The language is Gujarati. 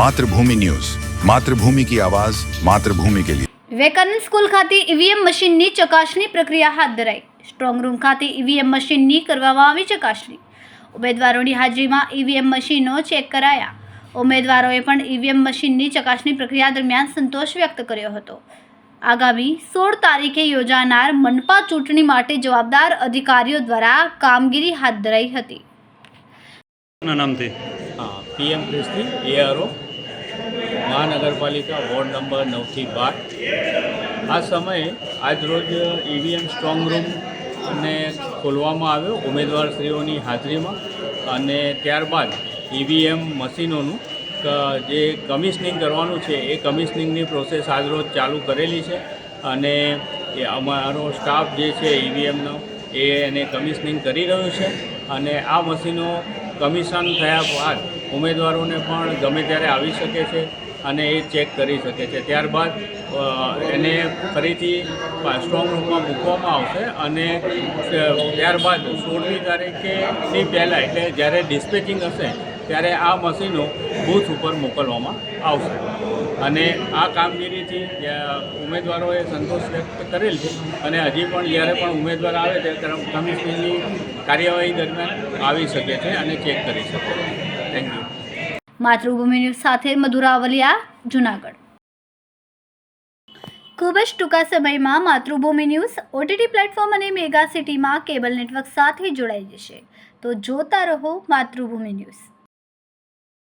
માતૃભૂમિ ન્યૂઝ. માતૃભૂમિ કી આવાજ માતૃભૂમિ કે લિયે વેકાનંદ સ્કૂલ ખાતે ઈવીએમ મશીનની ચકાસણી પ્રક્રિયા હાથ ધરાઈ. સ્ટ્રોંગ ખાતે ઈવીએમ મશીનની કરવામાં આવી ચકાસણી. ઉમેદવારોની હાજરીમાં ઈવીએમ મશીનો ચેક કરાયા. ઉમેદવારોએ પણ ઈવીએમ મશીનની ચકાસણી પ્રક્રિયા દરમિયાન સંતોષ વ્યક્ત કર્યો હતો. આગામી સોળ તારીખે યોજાનાર મનપા ચૂંટણી માટે જવાબદાર અધિકારીઓ દ્વારા કામગીરી હાથ ધરાઈ હતી. નામથી. પીએમ એઆરઓ મહાનગરપાલિકા વોર્ડ નંબર નવથી બાર. આ સમયે આજરોજ ઈવીએમ સ્ટ્રોંગ રૂમ ને ખોલવામાં આવ્યો ઉમેદવારશ્રીઓની હાજરીમાં અને ત્યારબાદ ઈવીએમ મશીનોનું જે કમિશનિંગ કરવાનું છે એ કમિશનિંગની પ્રોસેસ આજરોજ ચાલુ કરેલી છે અને એ અમારો સ્ટાફ જે છે ઈવીએમનો એ એને કમિશનિંગ કરી રહ્યું છે અને આ મશીનો કમિશન થયા બાદ ઉમેદવારોને પણ ગમે ત્યારે આવી શકે છે અને એ ચેક કરી શકે છે. ત્યારબાદ એને ફરીથી સ્ટ્રોંગ રૂમમાં મૂકવામાં આવશે અને ત્યારબાદ સોળમી તારીખેથી પહેલાં, એટલે જ્યારે ડિસ્પેચિંગ હશે, ત્યારે આ મશીનો બૂથ ઉપર મોકલવામાં આવશે. અને આ કામગીરીથી ઉમેદવારોએ સંતોષ વ્યક્ત કરેલ છે અને હજી પણ જ્યારે પણ ઉમેદવાર આવે, ત્યારે કમિશનની કાર્યવાહી દરમિયાન આવી શકે છે અને ચેક કરી શકે છે. માતૃભૂમિ ન્યૂઝ સાથે મધુરાવલિયા જુનાગઢ. ખૂબ જ ટૂંકા સમયમાં માતૃભૂમિ ન્યૂઝ ઓટીટી પ્લેટફોર્મ અને મેગા સિટીમાં કેબલ નેટવર્ક સાથે જોડાઈ જશે. તો જોતા રહો માતૃભૂમિ ન્યૂઝ.